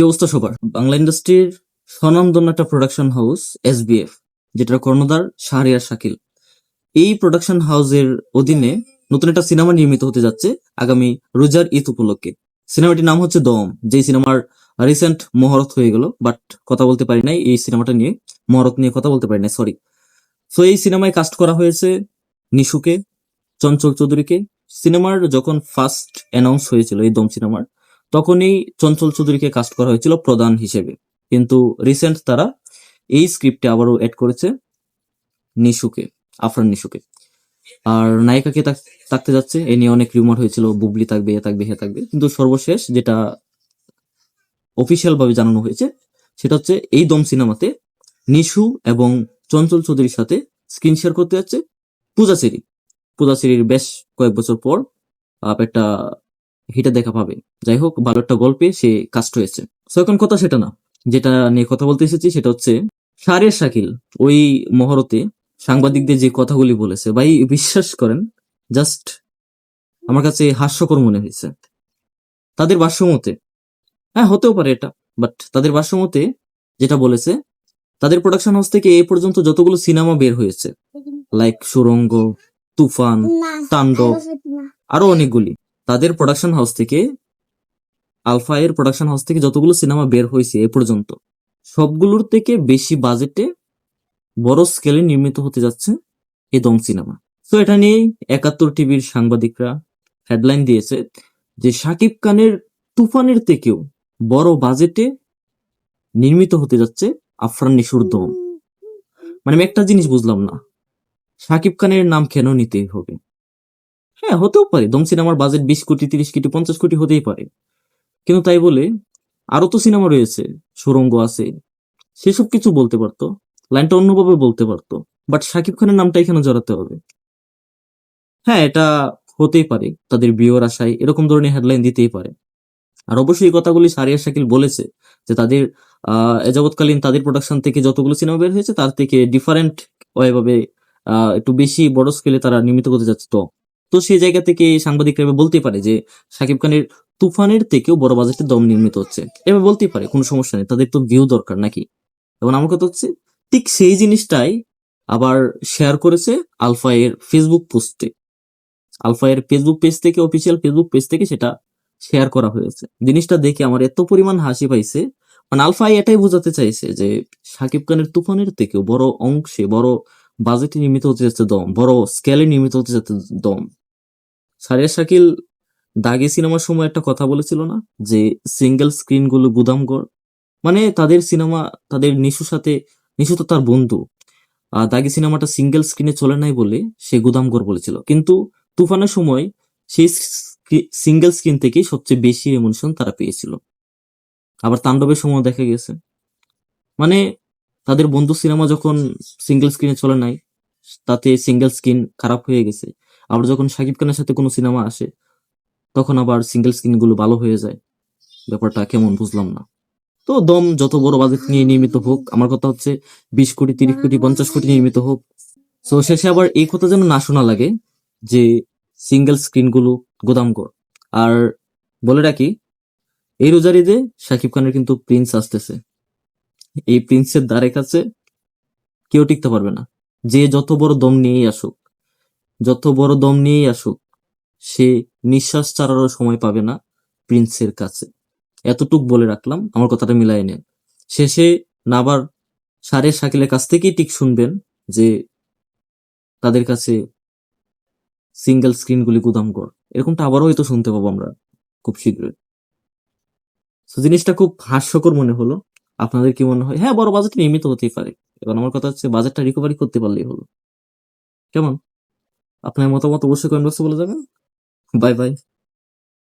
কি অবস্থা সবার? বাংলা ইন্ডাস্ট্রির স্বনামধন্য একটা প্রোডাকশন হাউস এসবিএফ যেটার কর্ণধার শাহরিয়ার শাকিল। এই প্রোডাকশন হাউসের অধীনে নতুন একটা সিনেমা নির্মিত হতে যাচ্ছে আগামী রোজার ঈদ উপলক্ষে। সিনেমাটির নাম হচ্ছে দম, যেই সিনেমার রিসেন্ট মহরত হয়ে গেল বাট কথা বলতে পারি নাই, এই সিনেমাটা নিয়ে, মহরত নিয়ে কথা বলতে পারি নাই সরি সো এই সিনেমায় কাস্ট করা হয়েছে নিশুকে, চঞ্চল চৌধুরীকে। সিনেমার যখন ফার্স্ট অ্যানাউন্স হয়েছিল এই দম সিনেমার তখনই চঞ্চল চৌধুরীকে কাস্ট করা হয়েছিল প্রধান হিসেবে। কিন্তু রিসেন্ট তারা এই স্ক্রিপ্টে আবারও অ্যাড করেছে নিশুকে, আফরান নিশুকে। আর নায়িকাকে থাকতে যাচ্ছে, এ নিয়ে অনেক রিউমার হয়েছিল, বুবলি থাকবে, এ থাকবে, হে থাকবে। কিন্তু সর্বশেষ যেটা অফিসিয়াল ভাবে জানানো হয়েছে, সেটা হচ্ছে এই দম সিনেমাতে নিশু এবং চঞ্চল চৌধুরীর সাথে স্ক্রিন শেয়ার করতে যাচ্ছে পূজা সেরি। পূজা সেরির বেশ কয়েক বছর পর আপ একটা হিটে দেখা পাবে। যাই হোক ভালো একটা গল্পে সে কাস্ট হয়েছে। তো এখন কথা সেটা না। যেটা নিয়ে কথা বলতে এসেছি সেটা হচ্ছে সারের শাকিল। ওই মহরতে সাংবাদিকদের যে কথাগুলি বলেছে ভাই বিশ্বাস করেন জাস্ট আমার কাছে হাস্যকর মনে হয়েছে। তাদের ভাষ্যমতে হ্যাঁ হতেও পারে এটা বাট তাদের ভাষ্যমতে যেটা বলেছে তাদের প্রোডাকশন হাউস থেকে এই পর্যন্ত যতগুলো সিনেমা বের হয়েছে লাইক সুরঙ্গ তুফান তাণ্ডব আরও অনেকগুলি। তাদের প্রোডাকশন হাউস থেকে আলফা এর প্রোডাকশন হাউস থেকে যতগুলো সিনেমা বের হয়েছে এ পর্যন্ত, সবগুলোর থেকে বেশি বাজেটে বড় স্কেলে নির্মিত হতে যাচ্ছে এ দম সিনেমা তো এটা নিয়ে একাত্তর টিভির সাংবাদিকরা হেডলাইন দিয়েছে যে শাকিব খানের তুফানের থেকেও বড় বাজেটে নির্মিত হতে যাচ্ছে আফরান নিশুর দম। মানে আমি একটা জিনিস বুঝলাম না, শাকিব খানের নাম কেন নিতে হবে? হ্যাঁ হতেও পারে। দম সিনেমার বাজেট বিশ কোটি, তিরিশ কোটি, পঞ্চাশ কোটি হতেই পারে। কিন্তু তাই বলে আরও তো সিনেমা রয়েছে, সুরঙ্গ আছে, সেসব কিছু বলতে পারতো, লাইনটা অন্যভাবে বলতে পারতো। বাট শাকিব খানের নামটা এখানে জড়াতে হবে। হ্যাঁ এটা হতেই পারে, তাদের বিয়ের আশায় এরকম ধরনের হেডলাইন দিতেই পারে। আর অবশ্যই এই কথাগুলি সারিয়া শাকিল বলেছে, যে তাদের আহ এযাবৎকালীন তাদের প্রোডাকশন থেকে যতগুলো সিনেমা বের হয়েছে, তার থেকে ডিফারেন্ট ওয়েভাবে একটু বেশি বড় স্কেলে তারা নির্মিত করতে যাচ্ছে। তো তো সেই জায়গা থেকে সাংবাদিকরা বলতে পারে যে শাকিব খানের তুফানের থেকেও বড় বাজেটের দম নির্মিত হচ্ছে। এভাবে বলতেই পারে, কোনো সমস্যা নেই, তাদের তো ভিউ দরকার নাকি? এবং আমার কথা হচ্ছে, ঠিক সেই জিনিসটাই আবার শেয়ার করেছে আলফা এর ফেসবুক পোস্টে আলফা এর ফেসবুক পেজ থেকে অফিসিয়াল ফেসবুক পেজ থেকে সেটা শেয়ার করা হয়েছে। জিনিসটা দেখে আমার এত পরিমাণ হাসি পাইছে মানে আলফা এটাই বোঝাতে চাইছে যে শাকিব খানের তুফানের থেকেও বড় অংশে, বড় বাজেটে নির্মিত হতে যাচ্ছে দম, বড় স্কেলে নির্মিত হতে যাচ্ছে দম। সারিয়া শাকিল দাগে সিনেমার সময় একটা কথা বলেছিল না? যে সিঙ্গেল স্ক্রিনগুলো গুদামঘর। মানে তাদের সিনেমা তাদের নিশুর সাথে নিশু তো তার বন্ধু। আহ, দাগি সিনেমাটা সিঙ্গেল স্ক্রিনে চলে নাই বলে সে গুদামঘর বলেছিল। কিন্তু তুফানের সময় সেই সিঙ্গেল স্ক্রিন থেকেই সবচেয়ে বেশি এমোশন তারা পেয়েছিল। আবার তাণ্ডবের সময় দেখা গেছে। মানে তাদের বন্ধু সিনেমা যখন সিঙ্গেল স্ক্রিনে চলে নাই তাতে সিঙ্গেল স্ক্রিন খারাপ হয়ে গেছে। আবার যখন শাকিব খানের সাথে কোনো সিনেমা আসে, তখন আবার সিঙ্গেল স্ক্রিনগুলো ভালো হয়ে যায়। ব্যাপারটা কেমন বুঝলাম না। তো দম যত বড় বাজেট নিয়ে নির্মিত হোক, আমার কথা হচ্ছে বিশ কোটি, তিরিশ কোটি, পঞ্চাশ কোটি নির্মিত হোক। তো শেষে আবার এই কথা যেন না শোনা লাগে যে সিঙ্গেল স্ক্রিনগুলো গোদামঘর আর বলে রাখি, এই রোজারিতে শাকিব খানের কিন্তু প্রিন্স আসতেছে। এই প্রিন্সের দ্বারে কাছে কেউ টিকতে পারবে না। যে যত বড় দম নিয়েই আসুক যত বড় দম নিয়েই আসুক, সে নিঃশ্বাস ছাড়ারও সময় পাবে না প্রিন্সের কাছে। এতটুক বলে রাখলাম, আমার কথাটা মিলাই নেন। শেষে নাবার সারে শাকিলের কাছ থেকেই ঠিক শুনবেন যে তাদের কাছে সিঙ্গেল স্ক্রিন গুলি গুদামঘর। এরকমটা আবারও হয়তো শুনতে পাবো আমরা খুব শীঘ্রই। তো জিনিসটা খুব হাস্যকর মনে হলো। আপনাদের কি মনে হয়? হ্যাঁ বড় বাজেট নির্মিত হতেই পারে। এখন আমার কথা হচ্ছে বাজেটটা রিকভারি করতে পারলেই হলো। কেমন? আপনার মতামত অবশ্যই কমেন্ট বক্সে বলে যাবেন। Bye bye